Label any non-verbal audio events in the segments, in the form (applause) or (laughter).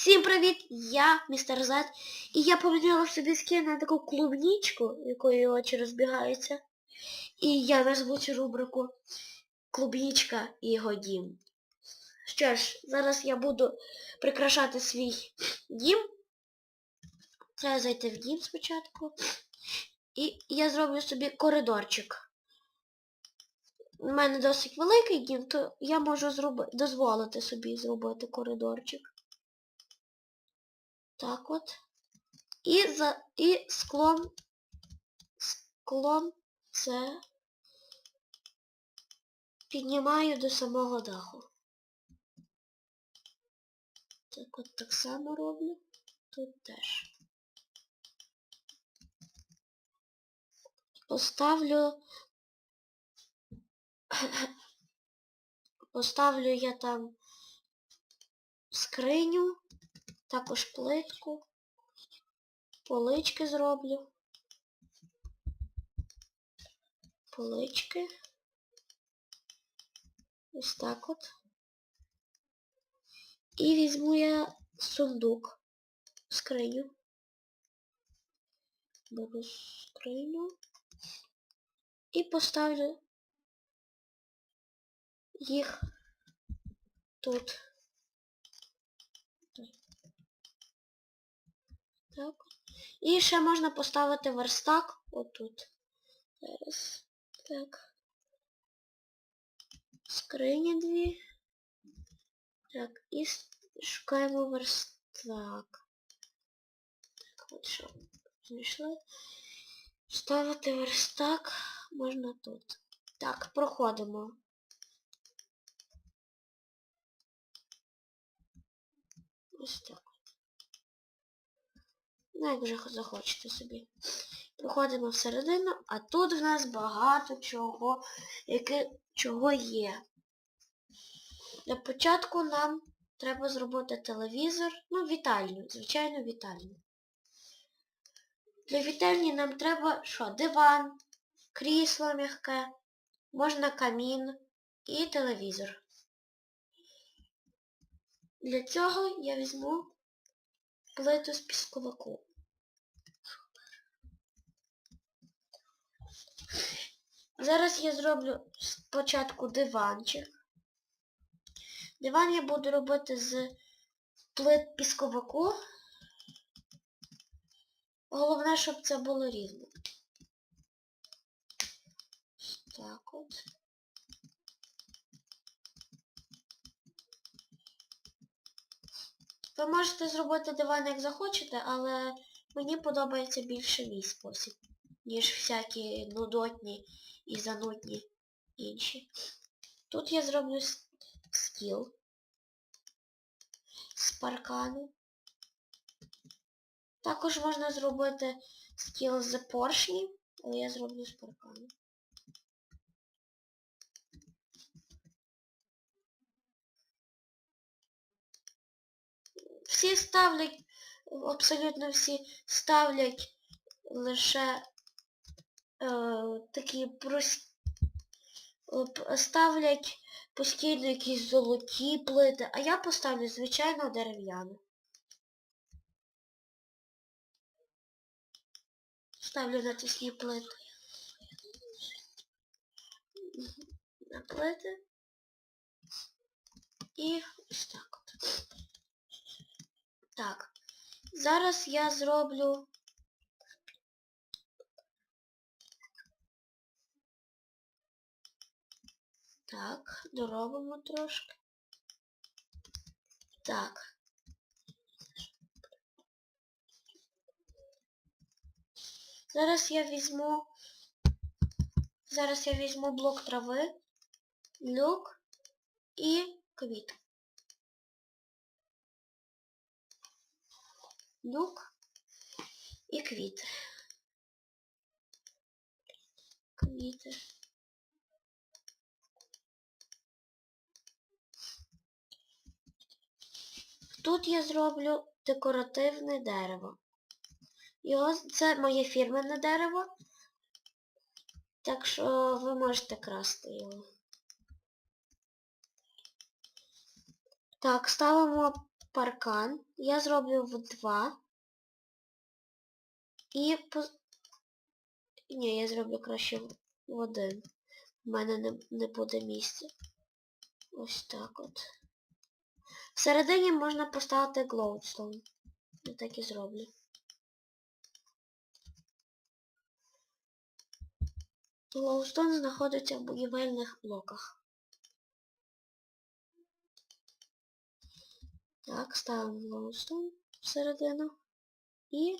Всім привіт! Я містер Зет. І я поміняла собі скін на таку клубнічку, якої очі розбігаються. І я назву цю рубрику Клубнічка і його дім. Що ж, зараз я буду прикрашати свій дім. Треба зайти в дім спочатку. І я зроблю собі коридорчик. У мене досить великий дім, то я можу зроби... дозволити собі зробити коридорчик. Так от. І за і склом склом це піднімаю до самого даху. Так от так само роблю. Тут теж. Поставлю (coughs) Поставлю я там скриню, також плитку, полички зроблю. Полички. Ось так от. І візьму я сундук, скриню. Беру скриню і поставлю їх тут. Так. І ще можна поставити верстак отут. Зараз. Так. Скрині дві. Так, і шукаємо верстак. Так, от що знайшли. Ставити верстак можна тут. Так, проходимо. Ось так. Ну, як вже захочете собі. Проходимо всередину, а тут в нас багато чого, яке, чого є. Для початку нам треба зробити телевізор, ну, вітальню, звичайно, вітальню. Для вітальні нам треба що? Диван, крісло м'яке, можна камін і телевізор. Для цього я візьму плиту з пісковику. Зараз я зроблю спочатку диванчик. Диван я буду робити з плит пісковику. Головне, щоб це було рівно. Так от. Ви можете зробити диван як захочете, але мені подобається більше мій спосіб, ніж всякі нудотні і занудні інші. Тут я зроблю с- стіл з паркану. Також можна зробити стіл з поршнів, але я зроблю з паркану. Всі ставлять, абсолютно всі ставлять лише такі прості, ставлять постійно якісь золоті плити, а я поставлю звичайно дерев'яну. Ставлю на тісні плити. На плити. І ось так. Так. Зараз я зроблю Так, доробимо трошки. Так. Зараз я візьму... Зараз я візьму блок трави, люк і квіт. Люк і квіти. Квіти. Тут я зроблю декоративне дерево. Його, це моє фірменне дерево. Так що ви можете красти його. Так, ставимо паркан. Я зроблю в два. І по... Ні, я зроблю краще в один. У мене не, не буде місця. Ось так от. Всередині можна поставити глоудстоун. Я так і зроблю. Глоустон знаходиться в будівельних блоках. Так, ставимо глоустон всередину і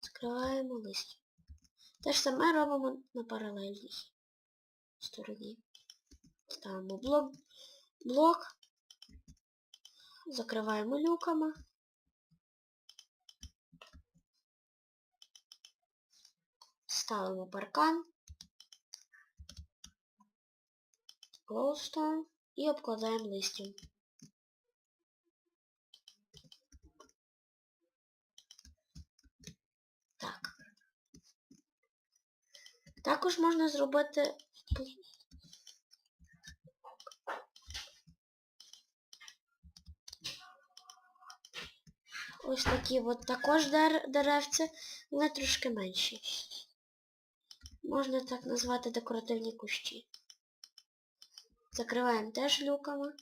скриваємо листя. Те ж саме робимо на паралельній стороні. Ставимо блок, блок, закриваємо люками. Ставимо паркан, глоустон і обкладаємо листям. Так. Також можна зробити ось такі от також дер деревці, але трошки менші. Можна так назвати декоративні кущі. Закриваємо теж люками.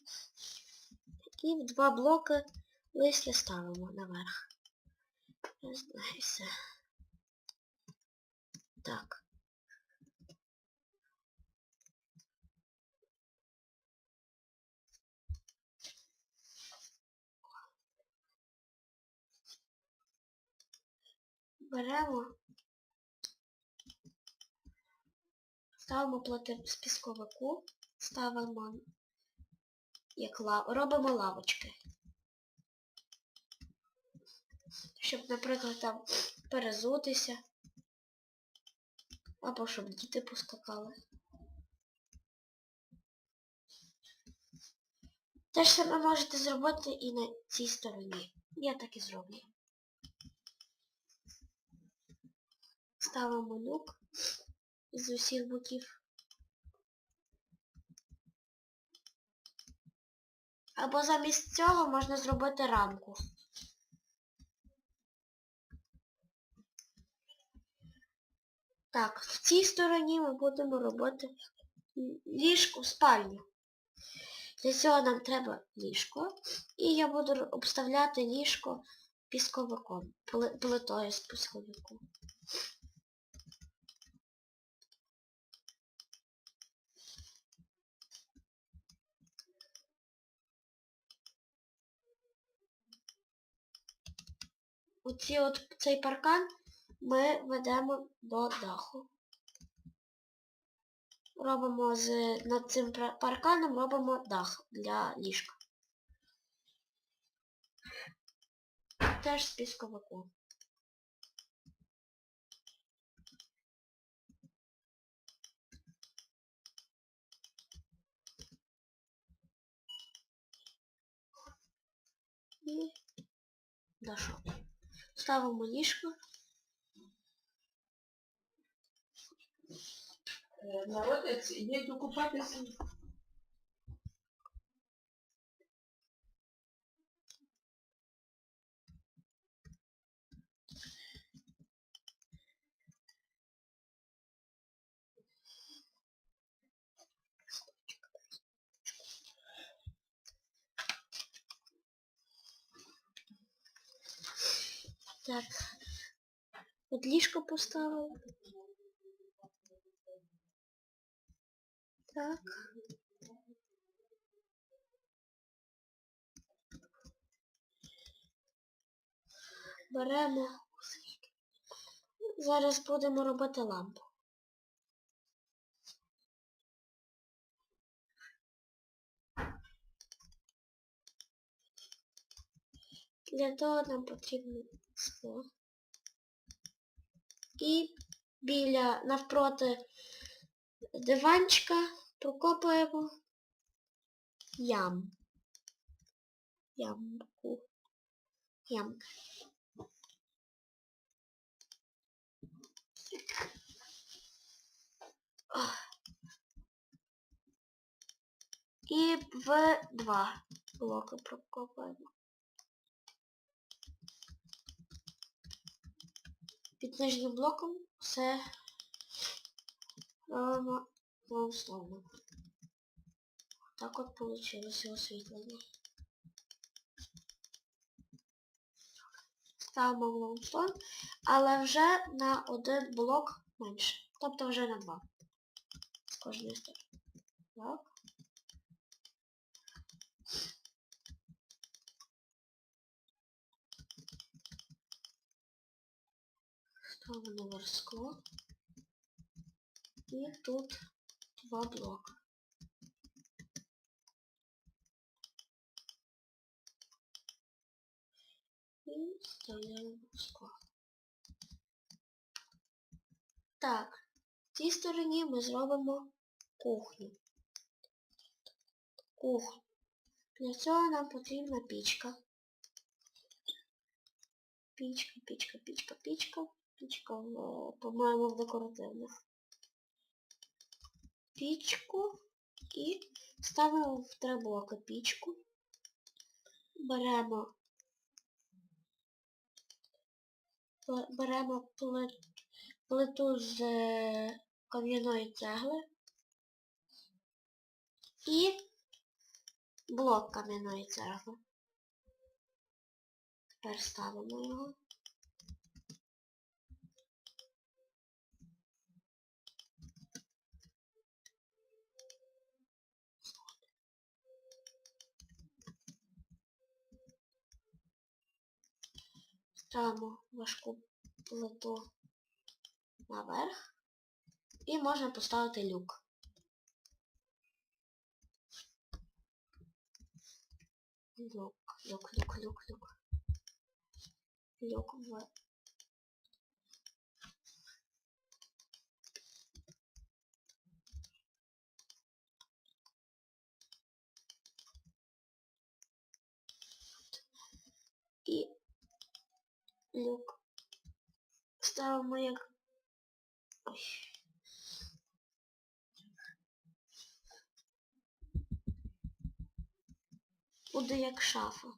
І в два блоки листя ставимо наверх. Знаю все. Так. Беремо, ставимо плати з пісковику, ставимо як лав... робимо лавочки. Щоб, наприклад, там перезутися. Або щоб діти поскакали. Те ж саме можете зробити і на цій стороні. Я так і зроблю. Ставимо люк з усіх боків. Або замість цього можна зробити рамку. Так, в цій стороні ми будемо робити ліжко, спальню. Для цього нам треба ліжко. І я буду обставляти ліжко пісковиком, плитою з пісковику. Оці от цей паркан ми ведемо до даху. Робимо з над цим парканом робимо дах для ліжка. Теж з пісковику. І дашок. Ставимо ліжко. Е, Народець, йдуть купатися. Так. От ліжко поставили. Так. Беремо. Зараз будемо робити лампу. Для того нам потрібно скло. І біля навпроти диванчика прокопуємо ям. Ямку. Ямка. І в два блоки прокопуємо. Під нижнім блоком все робимо лоунстоуном. Так от вийшло освітлення. Ставимо лоунстоун, але вже на один блок менше. Тобто вже на два. З кожної сторони. Так. Ставимо нове скло. І тут два блока. І вставляємо скло. Так, в цій стороні ми зробимо кухню. Кухню. Для цього нам потрібна пічка. Пічка, пічка, пічка, пічка. Пічка, в, по-моєму, в декоративних. Пічку і ставимо в три блоки пічку. Беремо беремо плиту з е, кам'яної цегли і блок кам'яної цегли. Тепер ставимо його. Ставимо важку плиту наверх і можна поставити люк. Люк, люк, люк, люк, люк. Люк в і люк ставимо як Ой. Буде як шафа.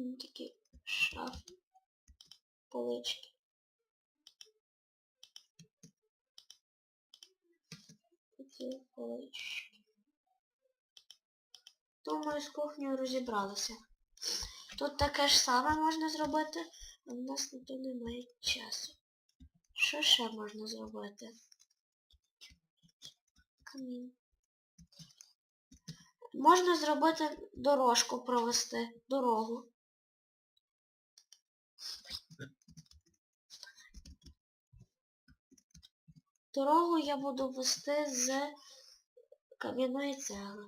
Такі шафи, полички. Думаю, з кухнею розібралися. Тут таке ж саме можна зробити, а в нас на то немає часу. Що ще можна зробити? Камін. Можна зробити дорожку провести, дорогу. Дорогу я буду вести з кам'яної цегли.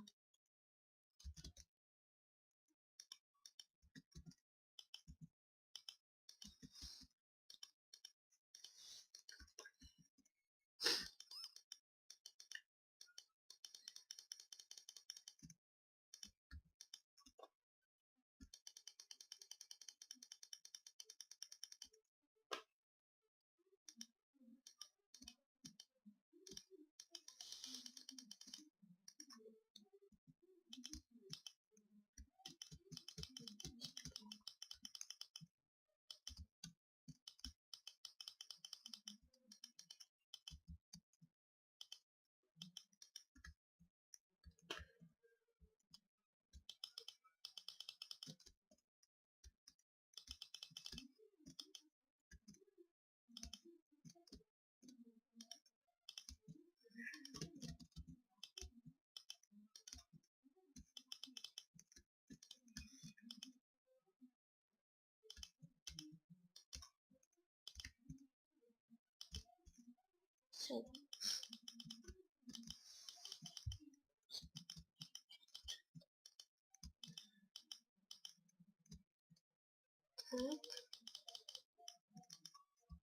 Так.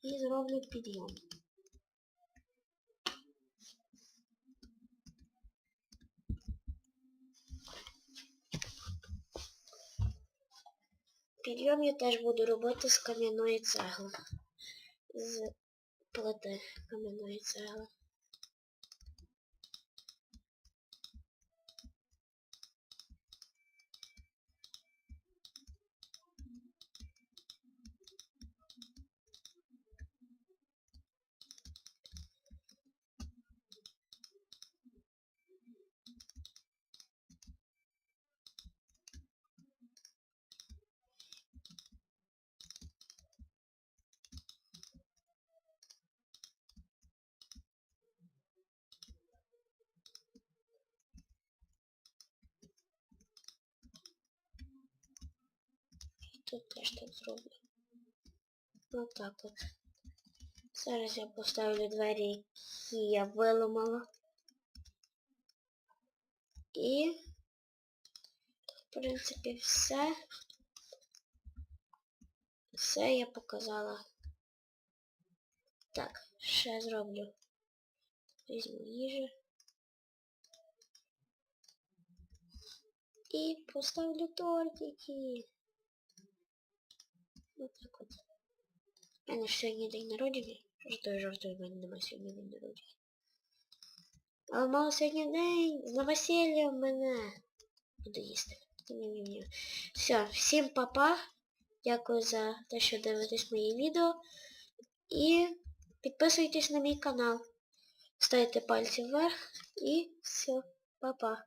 І зроблю підйом. Підйом я теж буду робити з кам'яної цегли. З плити кам'яної цегли. Тут теж так зроблю. Отак от. Зараз я поставлю двері, які я виламала. І, в принципі, все. Все я показала. Так, ще зроблю. Візьму їжі. І поставлю тортики. Ось так от. У ж сьогодні день народження. Жартую, жартую, в мене немає сьогодні день народження. Але мого сьогодні день з новосілля в мене. Буду їсти. Все, всім папа. Дякую за те, що дивитесь мої відео. І підписуйтесь на мій канал. Ставте пальці вверх і все. Па-па.